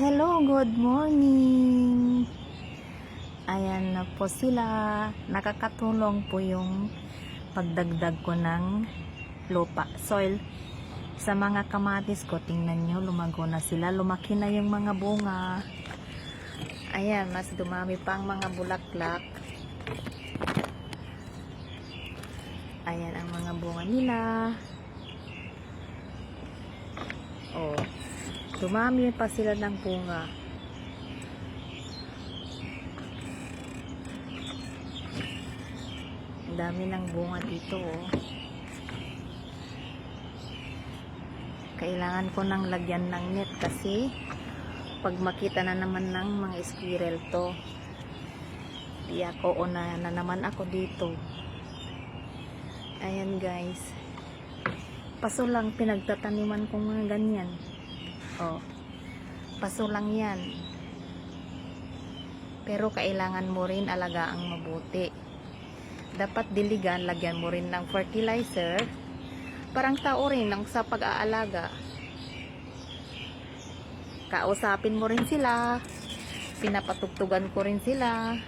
Hello, good morning. Ayan na po sila. Nakakatulong po yung pagdagdag ko ng lupa, soil. Sa mga kamatis ko, tingnan nyo, lumago na sila. Lumaki na yung mga bunga. Ayan, mas dumami pa ang mga bulaklak. Ayan ang mga bunga nila. Oh, dumami pa sila ng bunga. Ang dami ng bunga dito, oh. Kailangan ko nang lagyan ng net kasi pag makita na naman ng mga squirrel to, di ako una na naman ako dito. Ayan guys. Paso lang pinagtataniman kong mga ganyan. Oh. Paso lang yan. Pero kailangan mo rin alagaang mabuti. Dapat diligan, lagyan mo rin ng fertilizer. Parang tao rin ng sa pag-aalaga. Kausapin mo rin sila. Pinapatugtugan ko rin sila.